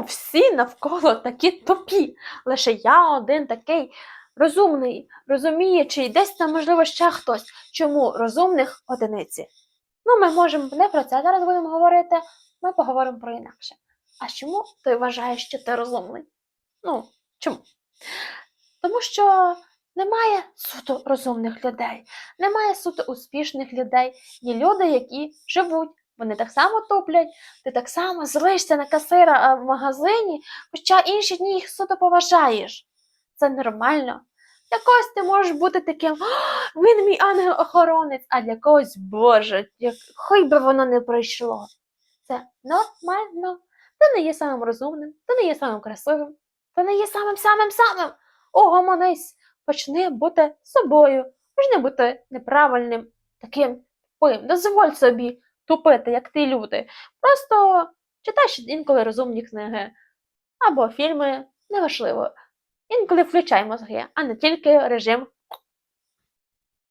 Всі навколо такі тупі? Лише я один такий розумний, розуміючий, десь там, можливо, ще хтось. Чому розумних одиниці? Ну, ми можемо не про це зараз будемо говорити, ми поговоримо про інакше. А чому ти вважаєш, що ти розумний? Ну, чому? Тому що немає суто розумних людей, немає суто успішних людей. Є люди, які живуть, вони так само туплять, ти так само злишся на касира в магазині, хоча інші дні їх суто поважаєш. Це нормально. Для когось ти можеш бути таким, він мій ангел-охоронець, а для когось Боже, як... хай би воно не пройшло. Це нормально. Ти не є самим розумним, ти не є самим красивим, ти не є самим самим самим. Огомонись, почни бути собою, почни бути неправильним, таким тупим. Дозволь собі тупити, як ти люди. Просто читаєш інколи розумні книги або фільми, неважливо. Інколи включай мозги, а не тільки режим